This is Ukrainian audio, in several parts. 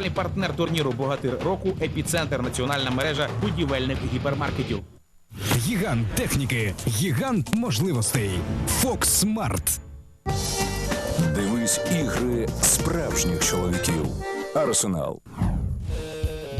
Генеральний партнер турніру Богатир року епіцентр національна мережа будівельних гіпермаркетів. Гігант техніки, гігант можливостей. Fox Smart. Дивись ігри справжніх чоловіків. Арсенал.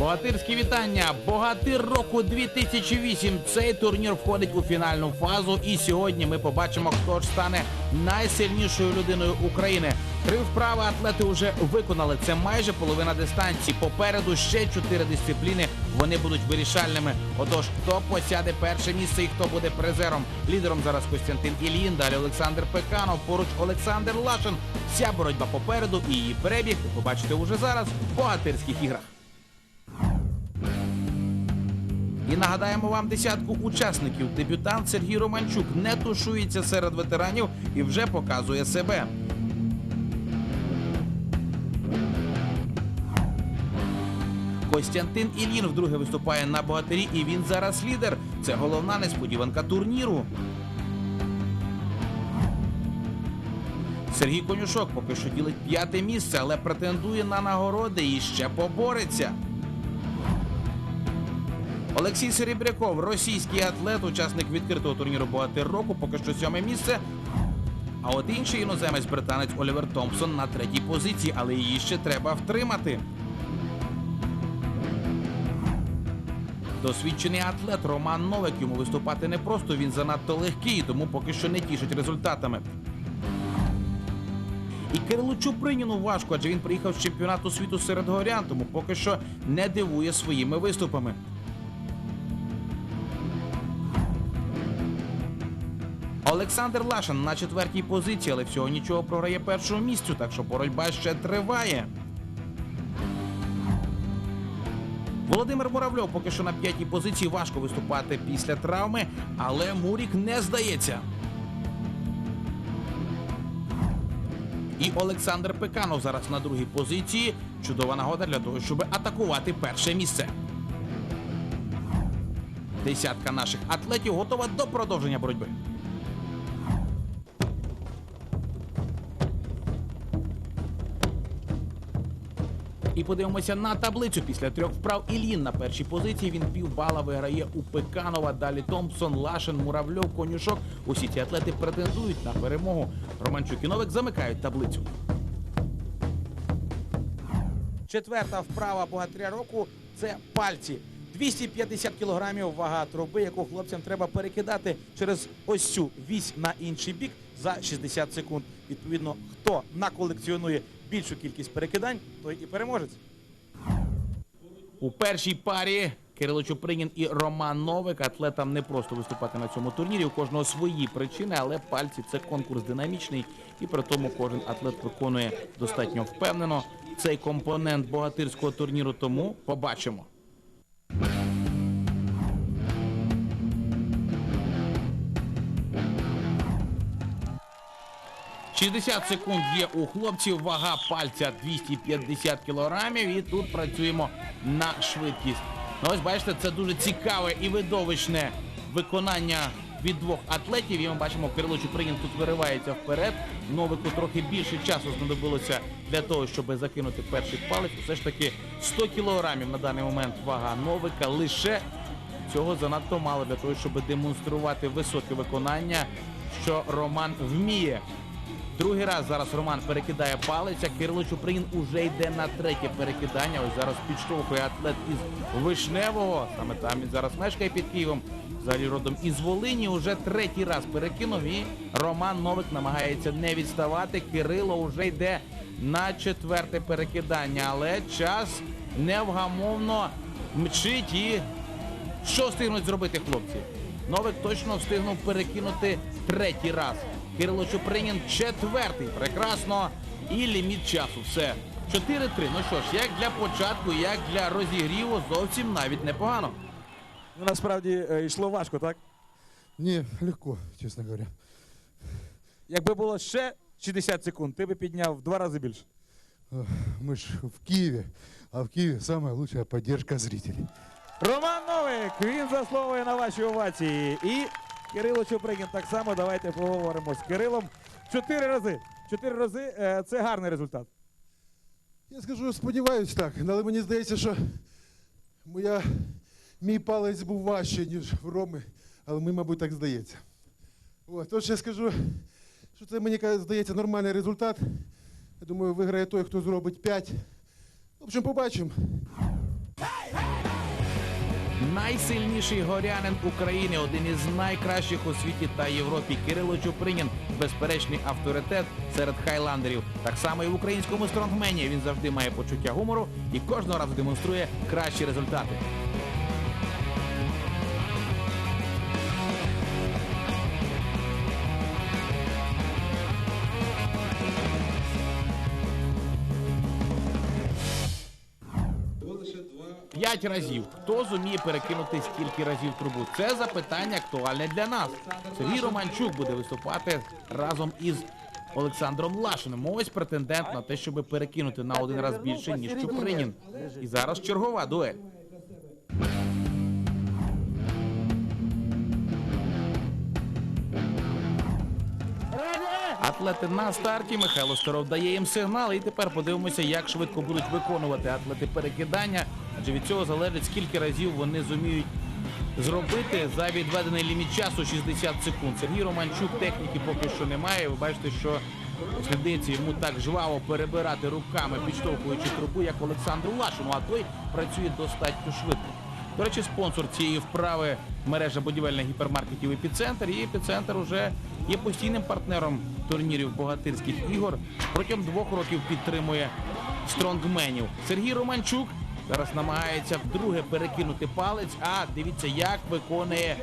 Богатирські вітання! Богатир року 2008. Цей турнір входить у фінальну фазу. І сьогодні ми побачимо, хто ж стане найсильнішою людиною України. Три вправи атлети вже виконали. Це майже половина дистанції. Попереду ще чотири дисципліни. Вони будуть вирішальними. Отож, хто посяде перше місце і хто буде призером? Лідером зараз Костянтин Ільїн, далі Олександр Пеканов, поруч Олександр Лашин. Вся боротьба попереду і її перебіг ви побачите уже зараз в богатирських іграх. І нагадаємо вам десятку учасників. Дебютант Сергій Романчук не тушується серед ветеранів і вже показує себе. Костянтин Ілін вдруге виступає на богатирі, і він зараз лідер. Це головна несподіванка турніру. Сергій Конюшок поки що ділить п'яте місце, але претендує на нагороди і ще побореться. Олексій Серебряков, російський атлет, учасник відкритого турніру Богатир року, поки що сьоме місце. А от інший іноземець британець Олівер Томпсон на третій позиції, але її ще треба втримати. Досвідчений атлет Роман Новик йому виступати непросто, він занадто легкий, тому поки що не тішить результатами. І Кирилу Чуприніну важко, адже він приїхав з чемпіонату світу серед горян, тому поки що не дивує своїми виступами. Олександр Лашин на четвертій позиції, але всього нічого програє першому місцю, так що боротьба ще триває. Володимир Муравльов поки що на п'ятій позиції важко виступати після травми, але Мурік не здається. І Олександр Пеканов зараз на другій позиції. Чудова нагода для того, щоб атакувати перше місце. Десятка наших атлетів готова до продовження боротьби. І подивимося на таблицю після трьох вправ. Ілін на першій позиції. Він півбала виграє у Пеканова. Далі Томпсон, Лашин, Муравльов, Конюшок. Усі ці атлети претендують на перемогу. Романчук і Новик замикають таблицю. Четверта вправа богатиря року це пальці. 250 кілограмів вага труби, яку хлопцям треба перекидати через ось цю вісь на інший бік за 60 секунд. Відповідно, хто наколекціонує більшу кількість перекидань, той і переможець. У першій парі Кирило Чупринін і Роман Новик. Атлетам не просто виступати на цьому турнірі. У кожного свої причини, але пальці це конкурс динамічний, і при тому кожен атлет виконує достатньо впевнено цей компонент богатирського турніру. Тому побачимо. 60 секунд є у хлопців, вага пальця 250 кілограмів, і тут працюємо на швидкість. Ну ось бачите, це дуже цікаве і видовищне виконання від двох атлетів. І ми бачимо, Кирило Чупринін тут виривається вперед. Новику трохи більше часу знадобилося для того, щоб закинути перший палець. Все ж таки 100 кілограмів на даний момент вага новика лише Цього занадто мало для того, щоб демонструвати високе виконання, що Роман вміє. Другий раз зараз Роман перекидає палець, а Кирило Чупринін уже йде на третє перекидання. Ось зараз підштовхує атлет із Вишневого. Саме там він зараз мешкає під Києвом. Взагалі родом із Волині. Уже третій раз перекинув і Роман Новик намагається не відставати. Кирило вже йде на четверте перекидання, але час невгамовно мчить і що встигнуть зробити хлопці? Новик точно встигнув перекинути третій раз. Кирило Чупринін четвертий. Прекрасно. І ліміт часу. Все. 4-3. Ну що ж, як для початку, як для розігріву, зовсім навіть непогано. Ну, насправді е, йшло важко, так? Не, легко, честно говоря. Якби було ще 60 секунд, ти би підняв в два рази більше. Мы ж в Киеве, а в Киеве самая лучшая поддержка зрителей. Роман Новик, він заслуговує на ваші овації. І Кирило Чупригін так само. Давайте поговоримо з Кирилом. Чотири рази. Чотири рази е, це гарний результат. Я скажу, сподіваюсь так, але мені здається, що моя, мій палець був важче, ніж в Роми, але мені, мабуть, так здається. От, тож я скажу, що це мені здається нормальний результат. Я думаю, виграє той, хто зробить 5. В общем, побачимо. Найсильніший горянин України, один із найкращих у світі та Європі. Кирило Чупринін, безперечний авторитет серед хайландерів. Так само і в українському стронгмені. Він завжди має почуття гумору і кожного разу демонструє кращі результати. П'ять разів. Хто зуміє перекинути стільки разів трубу? Це запитання актуальне для нас. Сергій Романчук буде виступати разом із Олександром Лашиним. Ось претендент на те, щоб перекинути на один раз більше, ніж Чупринін. І зараз чергова дуель. Атлети на старті. Михайло Старов дає їм сигнал. І тепер подивимося, як швидко будуть виконувати атлети перекидання. Адже від цього залежить, скільки разів вони зуміють зробити за відведений ліміт часу 60 секунд. Сергій Романчук техніки поки що немає. Ви бачите, що слідиці йому так жваво перебирати руками, підштовхуючи трубу, як Олександру Лашину, а той працює достатньо швидко. До речі, спонсор цієї вправи мережа будівельних гіпермаркетів епіцентр. І епіцентр уже є постійним партнером турнірів богатирських ігор. Протягом двох років підтримує стронгменів. Сергій Романчук зараз намагається вдруге перекинути палець. А дивіться, як виконує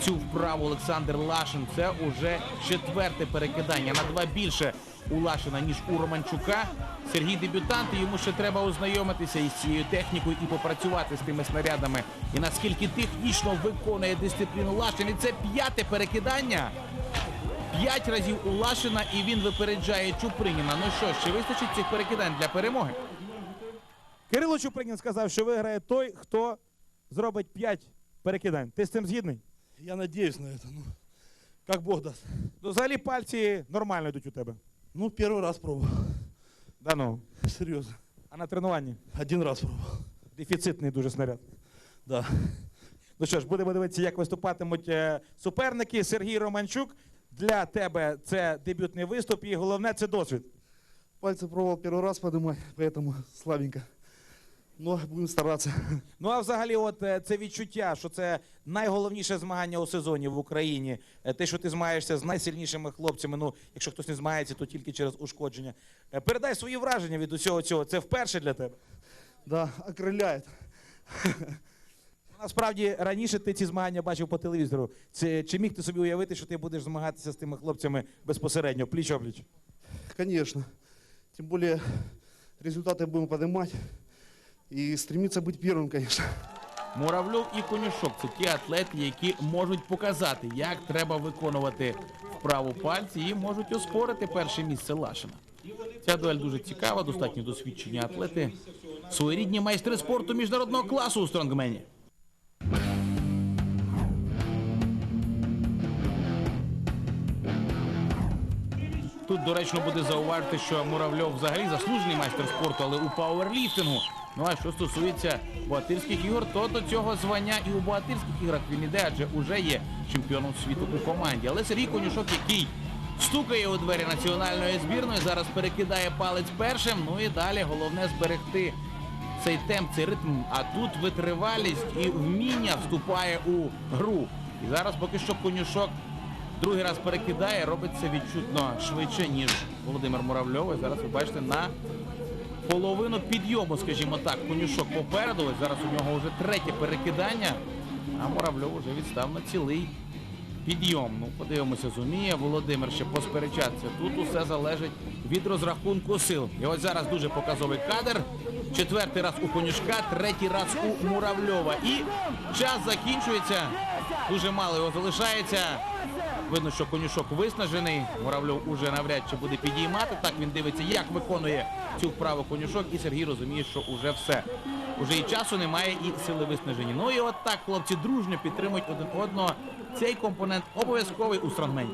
цю вправу Олександр Лашин. Це уже четверте перекидання на два більше у Лашина, ніж у Романчука. Сергій дебютант, йому ще треба ознайомитися із цією технікою і попрацювати з тими снарядами. І наскільки технічно виконує дисципліну Лашин. І це п'яте перекидання. П'ять разів у Лашина і він випереджає Чуприніна. Ну що, ще вистачить цих перекидань для перемоги? Кирило Чупринін сказав, що виграє той, хто зробить 5 перекидань. Ти з цим згідний? Я надеюсь на это. Ну, как Бог даст. Ну, взагалі пальці нормально йдуть у тебе. Ну, первый раз пробовал. Да ну. Серьезно. А на тренуванні Один раз пробовал. дефіцитний дуже снаряд. Да. Ну що ж, будемо дивитися, як виступатимуть е, суперники. Сергій Романчук. Для тебе це дебютний виступ, і головне це досвід. Пальцы пробовал первый раз поднимать, поэтому слабенько. Но будем стараться. Ну а взагалі, от е, це відчуття, що це найголовніше змагання у сезоні в Україні. Е, Те, що ти змагаєшся з найсильнішими хлопцями. Ну, якщо хтось не змагається, то тільки через ушкодження. Е, Передай свої враження від усього цього. Це вперше для тебе. Да, окрыляет. Насправді раніше ти ці змагання бачив по телевізору. Це чи міг ти собі уявити, що ти будеш змагатися з тими хлопцями безпосередньо, пліч опліч? Конечно. Тем более результаты будем поднимать. И стремиться быть первым, конечно. Муравльов і конюшок це ті атлети, які можуть показати, як треба виконувати вправу пальці і можуть оспорити перше місце Лашина. Ця дуель дуже цікава, достатньо досвідчені атлети. Своєрідні майстри спорту міжнародного класу у стронгмені. Тут доречно буде зауважити, що Муравльов взагалі заслужений майстер спорту, але у пауерліфтингу. Ну а що стосується богатирських ігор, то до цього звання і у богатирських іграх він іде, адже уже є чемпіоном світу у команді. Але Сергій Конюшок, який стукає у двері національної збірної, зараз перекидає палець першим. Ну і далі головне зберегти цей темп, цей ритм. А тут витривалість і вміння вступає у гру. І зараз поки що конюшок другий раз перекидає, робить це відчутно швидше, ніж Володимир Муравльов. І зараз ви бачите на половину підйому, скажімо так, конюшок попереду. Ось зараз у нього вже третє перекидання, а Муравльов вже відстав на цілий підйом. Ну, подивимося, зуміє Володимир ще посперечатися. Тут усе залежить від розрахунку сил. І ось зараз дуже показовий кадр. Четвертий раз у конюшка, третій раз у Муравльова. І час закінчується. Дуже мало його залишається. Видно, що конюшок виснажений. Муравльов уже навряд чи буде підіймати. Так він дивиться, як виконує цю вправу конюшок. І Сергій розуміє, що уже все. Уже і часу немає, і сили виснажені. Ну і от так хлопці дружньо підтримують один одного. Цей компонент обов'язковий у стронгмені.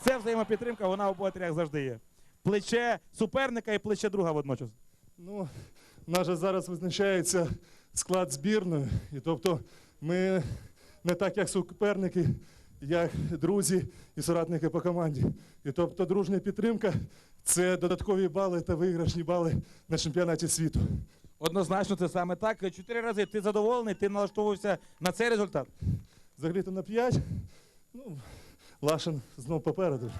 Це взаємопідтримка, вона у богатирях завжди є. Плече суперника і плече друга водночас. Ну, у нас же зараз визначається склад збірної, і тобто ми не так, як суперники, як друзі і соратники по команді. І тобто дружня підтримка це додаткові бали та виграшні бали на чемпіонаті світу. Однозначно, це саме так. Чотири рази ти задоволений, ти налаштовувався на цей результат. Взагалі-то на 5. Ну, Лашин знов попереду.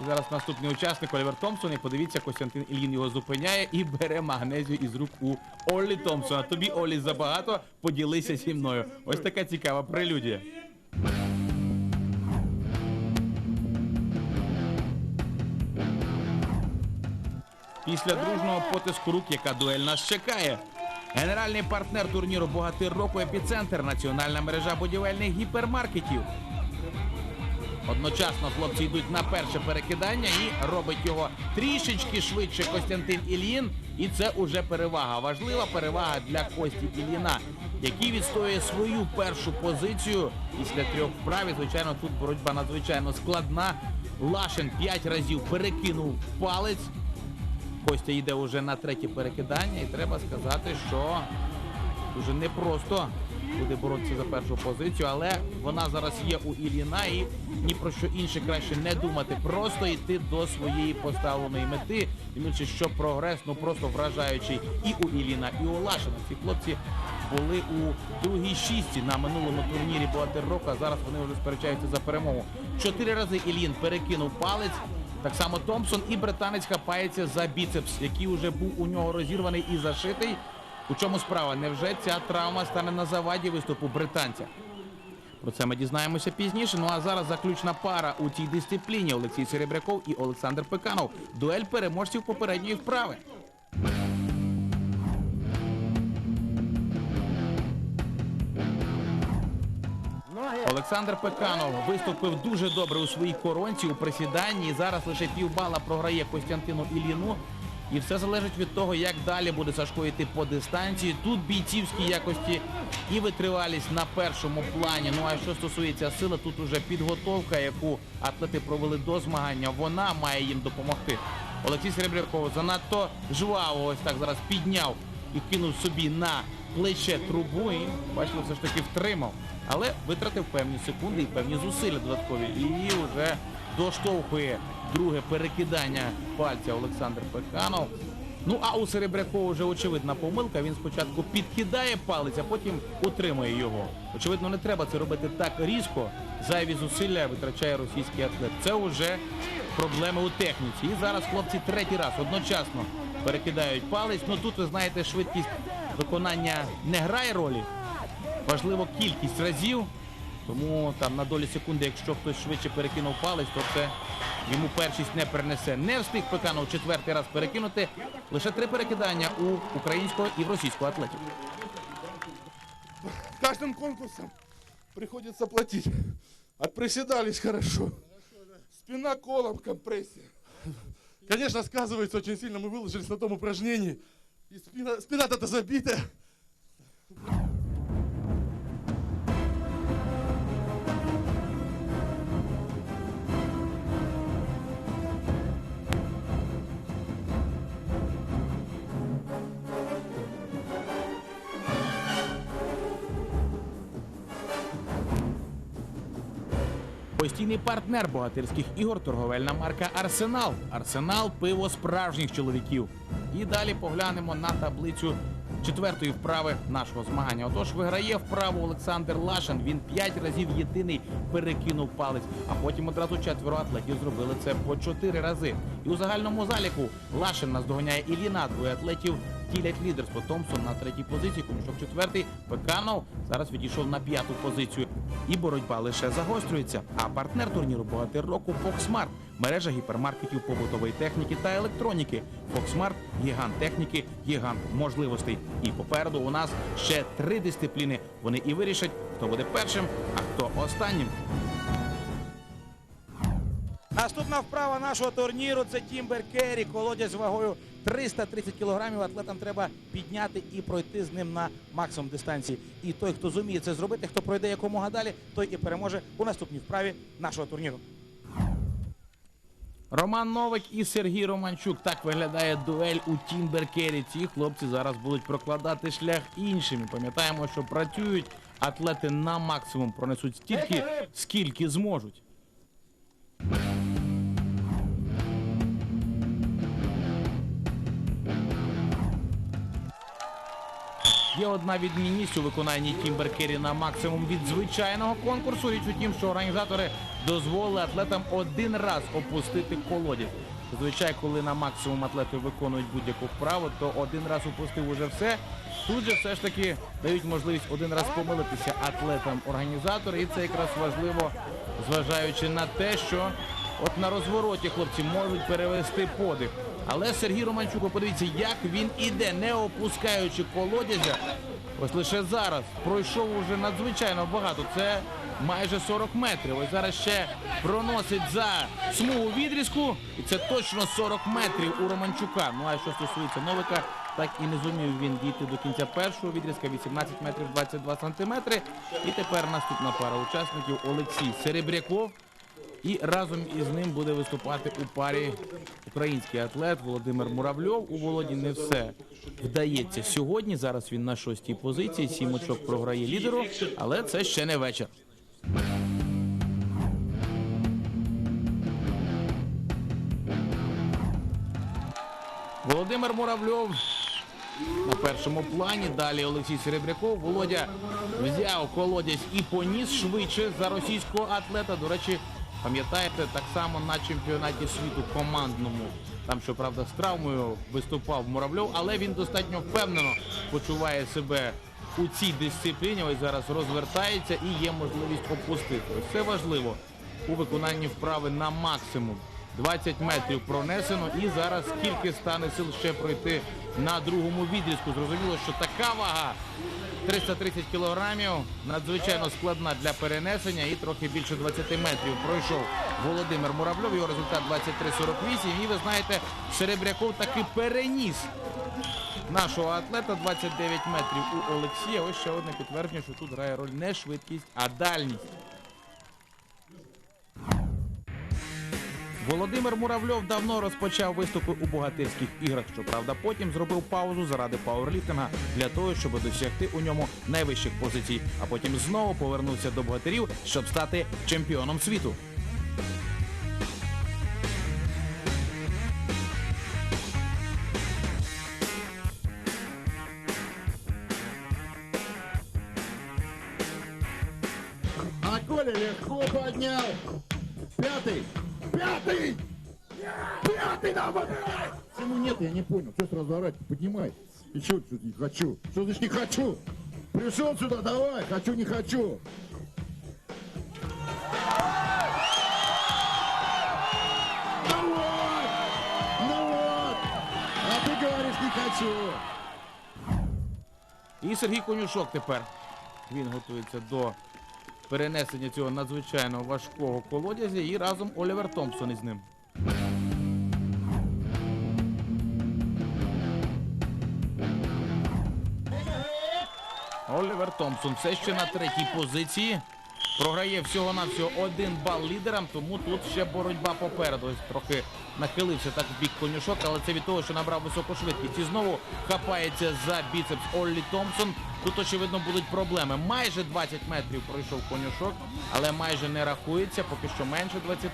І зараз наступний учасник Олівер Томпсон. І подивіться, Костянтин Ільїн його зупиняє і бере магнезію із рук у Олі Томпсона. Тобі Олі забагато, поділися зі мною. Ось така цікава прелюдія. Після дружного потиску рук, яка дуель нас чекає. Генеральний партнер турніру Богатир року епіцентр національна мережа будівельних гіпермаркетів. Одночасно хлопці йдуть на перше перекидання і робить його трішечки швидше Костянтин Ільїн. І це уже перевага. Важлива перевага для Кості Ільїна, який відстоює свою першу позицію після трьох вправ. Звичайно, тут боротьба надзвичайно складна. Лашин п'ять разів перекинув палець. Костя йде уже на третє перекидання, і треба сказати, що дуже непросто буде боротися за першу позицію, але вона зараз є у Ілліна і ні про що інше краще не думати. Просто йти до своєї поставленої мети. Тим більше, що прогрес ну просто вражаючий і у Ілліна, і у Лашина. Ці хлопці були у другій шісті на минулому турнірі Богатир року, зараз вони вже сперечаються за перемогу. Чотири рази Іллін перекинув палець. Так само Томпсон і британець хапається за біцепс, який вже був у нього розірваний і зашитий. У чому справа? Невже ця травма стане на заваді виступу британця? Про це ми дізнаємося пізніше. Ну а зараз заключна пара у цій дисципліні Олексій Серебряков і Олександр Пеканов. Дуель переможців попередньої вправи. Олександр Пеканов виступив дуже добре у своїй коронці у присіданні. Зараз лише півбала програє Костянтину Ілліну. І все залежить від того, як далі буде Сашко йти по дистанції. Тут бійцівські якості і витривалість на першому плані. Ну а що стосується сили, тут уже підготовка, яку атлети провели до змагання, вона має їм допомогти. Олексій Серебряков занадто жваво ось так зараз підняв і кинув собі на плече трубу і бачили, все ж таки втримав. Але витратив певні секунди і певні зусилля додаткові. І вже доштовхує друге перекидання пальця Олександр Пеканов. Ну а у Серебрякова вже очевидна помилка. Він спочатку підкидає палець, а потім утримує його. Очевидно, не треба це робити так різко. Зайві зусилля витрачає російський атлет. Це вже проблеми у техніці. І зараз хлопці третій раз одночасно перекидають палець. Ну тут ви знаєте, швидкість виконання не грає ролі. Важливо кількість разів. Тому там на долі секунди, якщо хтось швидше перекинув палець, то це йому першість не принесе. Не встиг Пеканов четвертий раз перекинути. Лише три перекидання у українського і в російського атлетів. Каждым конкурсом приходится платить. Отприседались хорошо. Спина колом, компрессия. Конечно, сказывается очень сильно. Мы выложились на том упражнении. И спина, спина-то забитая. Постійний партнер богатирських ігор торговельна марка Арсенал. Арсенал пиво справжніх чоловіків. І далі поглянемо на таблицю четвертої вправи нашого змагання. Отож, виграє вправу Олександр Лашин. Він п'ять разів єдиний перекинув палець, а потім одразу четверо атлетів зробили це по чотири рази. І у загальному заліку Лашин наздоганяє Ілліна. Двоє атлетів ділять лідерство. Томпсон на третій позиції, Комішок четвертий. Пеканов зараз відійшов на п'яту позицію. І боротьба лише загострюється. А партнер турніру Богатир року Фоксмарт. Мережа гіпермаркетів побутової техніки та електроніки. Фоксмарт гігант техніки, гігант можливостей. І попереду у нас ще три дисципліни. Вони і вирішать, хто буде першим, а хто останнім. Наступна вправа нашого турніру це Тімбер Керрі, колодязь вагою 330 кілограмів. Атлетам треба підняти і пройти з ним на максимум дистанції. І той, хто зуміє це зробити, хто пройде якомога далі, той і переможе у наступній вправі нашого турніру. Роман Новик і Сергій Романчук. Так виглядає дуель у Тімберкері. Ці хлопці зараз будуть прокладати шлях іншим. Пам'ятаємо, що працюють атлети на максимум, пронесуть стільки, скільки зможуть. Є одна відмінність у виконанні Тімберкері на максимум від звичайного конкурсу. Річ у тім, що організатори дозволили атлетам один раз опустити колодязь. Зазвичай, коли на максимум атлети виконують будь-яку вправу, то один раз упустив уже все. Тут же все ж таки дають можливість один раз помилитися атлетам організатори, і це якраз важливо, зважаючи на те, що от на розвороті хлопці можуть перевести подих. Але Сергій Романчук, подивіться, як він іде, не опускаючи колодязя. Ось лише зараз пройшов уже надзвичайно багато. Це майже 40 метрів. Ось зараз ще проносить за смугу відрізку. І це точно 40 метрів у Романчука. Ну а що стосується Новика, так і не зумів він дійти до кінця першого відрізка 18 метрів 22 сантиметри. І тепер наступна пара учасників Олексій Серебряков. І разом із ним буде виступати у парі український атлет Володимир Муравльов. У Володі не все вдається сьогодні. Зараз він на шостій позиції. Сім очок програє лідеру, але це ще не вечір. Володимир Муравльов на першому плані. Далі Олексій Серебряков. Володя взяв колодязь і поніс швидше за російського атлета. До речі, пам'ятаєте, так само на чемпіонаті світу командному. Там, щоправда, з травмою виступав Муравльов, але він достатньо впевнено почуває себе у цій дисципліні. Ось зараз розвертається і є можливість опустити. Ось це важливо у виконанні вправи на максимум. 20 метрів пронесено і зараз скільки стане сил ще пройти на другому відрізку. Зрозуміло, що така вага 330 кілограмів надзвичайно складна для перенесення і трохи більше 20 метрів пройшов Володимир Муравльов. Його результат 23.48. І ви знаєте, Серебряков таки переніс нашого атлета 29 метрів у Олексія. Ось ще одне підтвердження, що тут грає роль не швидкість, а дальність. Володимир Муравльов давно розпочав виступи у богатирських іграх. Щоправда, потім зробив паузу заради пауерліфтинга для того, щоб досягти у ньому найвищих позицій. А потім знову повернувся до богатирів, щоб стати чемпіоном світу. Не понял. Что сразу орать? Поднимай. И что тут не хочу? Что значит не хочу? Пришел сюда, давай. Хочу, не хочу. Ну. Ну вот. А ты говоришь, не хочу. І Сергій Конюшок тепер. Він готується до перенесення цього надзвичайно важкого колодязя і разом Олівер Томпсон із ним. Олівер Томпсон все ще на третій позиції. Програє всього-навсього один бал лідерам, тому тут ще боротьба попереду. Ось трохи нахилився так в бік конюшок, але це від того, що набрав високу швидкість. І знову хапається за біцепс Оллі Томпсон. Тут, очевидно, будуть проблеми. Майже 20 метрів пройшов конюшок, але майже не рахується, поки що менше 20.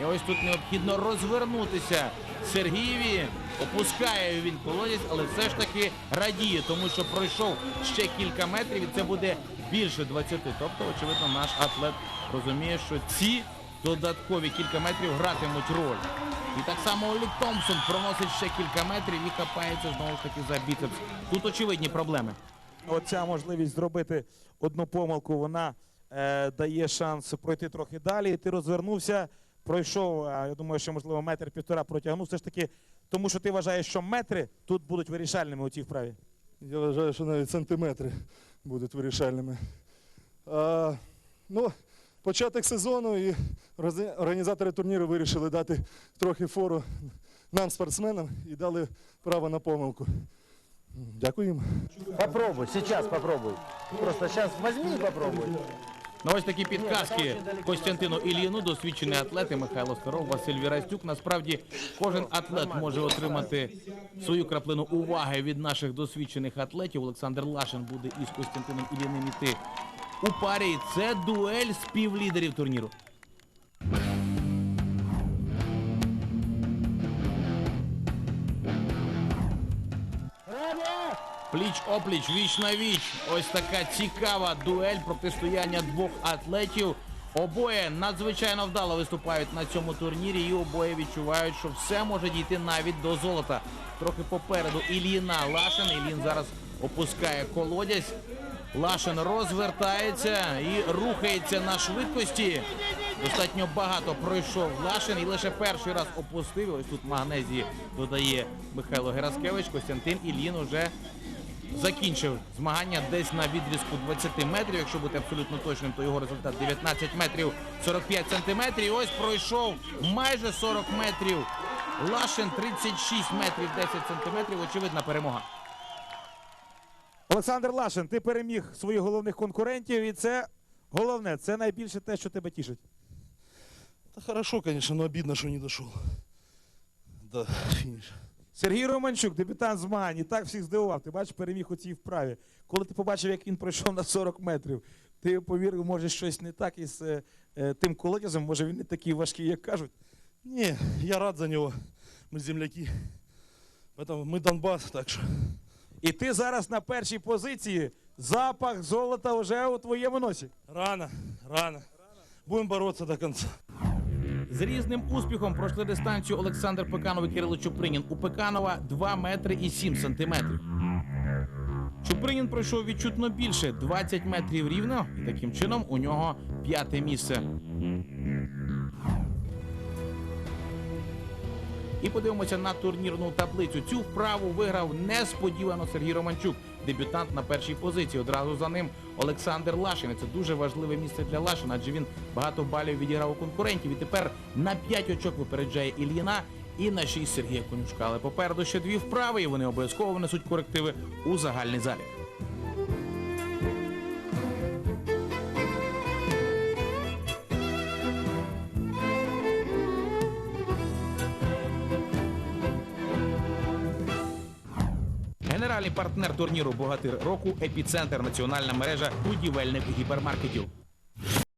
І ось тут необхідно розвернутися Сергієві. Опускає він колодязь, але все ж таки радіє, тому що пройшов ще кілька метрів і це буде більше 20. Тобто, очевидно, наш атлет розуміє, що ці додаткові кілька метрів гратимуть роль. І так само Олі Томпсон проносить ще кілька метрів і хапається знову ж таки за біцепс. Тут очевидні проблеми. Оця можливість зробити одну помилку, вона е, дає шанс пройти трохи далі. Ти розвернувся, пройшов, а, я думаю, що можливо метр півтора протягнув. Все ж таки, тому що ти вважаєш, що метри тут будуть вирішальними у цій вправі. Я вважаю, що навіть сантиметри будуть вирішальними. А, ну, початок сезону і організатори турніру вирішили дати трохи фору нам, спортсменам, і дали право на помилку. Дякую їм. Попробуй, сейчас попробуй. Просто сейчас возьми и попробуй. Ну ось такі підказки Костянтину Ільїну, досвідчені атлети Михайло Старов, Василь Вірастюк. Насправді кожен атлет може отримати свою краплину уваги від наших досвідчених атлетів. Олександр Лашин буде із Костянтином Ільїним іти у парі. Це дуель співлідерів турніру. Пліч опліч, віч на віч. Ось така цікава дуель протистояння двох атлетів. Обоє надзвичайно вдало виступають на цьому турнірі, і обоє відчувають, що все може дійти навіть до золота. Трохи попереду Ільїна Лашин. Ільїн зараз опускає колодязь. Лашин розвертається і рухається на швидкості. Достатньо багато пройшов Лашин і лише перший раз опустив. Ось тут магнезії додає Михайло Гераскевич. Костянтин Ільїн уже закінчив змагання десь на відрізку 20 метрів. Якщо бути абсолютно точним, то його результат 19 метрів 45 сантиметрів. І ось пройшов майже 40 метрів. Лашин 36 метрів 10 сантиметрів. Очевидна перемога. Олександр Лашин, ти переміг своїх головних конкурентів, і це головне, це найбільше те, що тебе тішить. Да хорошо, конечно, но обидно, что не дошел до финиша. Сергій Романчук, дебютант змагань, і так всіх здивував. Ти бачиш, переміг у цій вправі. Коли ти побачив, як він пройшов на 40 метрів, ти повірив, може щось не так із е, е, тим колодязем, може він не такий важкий, як кажуть. Не, я рад за него. Мы земляки. Поэтому мы Донбасс, так что... І ти зараз на першій позиції. Запах золота вже у твоєму носі. Рано, рано. Будем бороться до конца. З різним успіхом пройшли дистанцію Олександр Пеканов і Кирило Чупринін. У Пеканова 2 метри і 7 сантиметрів. Чупринін пройшов відчутно більше 20 метрів рівно, і таким чином у нього п'яте місце. І подивимося на турнірну таблицю. Цю вправу виграв несподівано Сергій Романчук, дебютант на першій позиції. Одразу за ним Олександр Лашин. Це дуже важливе місце для Лашина, адже він багато балів відіграв у конкурентів. І тепер на 5 очок випереджає Ільїна і на 6 Сергія Конюшка. Але попереду ще дві вправи, і вони обов'язково внесуть корективи у загальний залік. Партнер турніру Богатир року епіцентр національна мережа будівельних гіпермаркетів.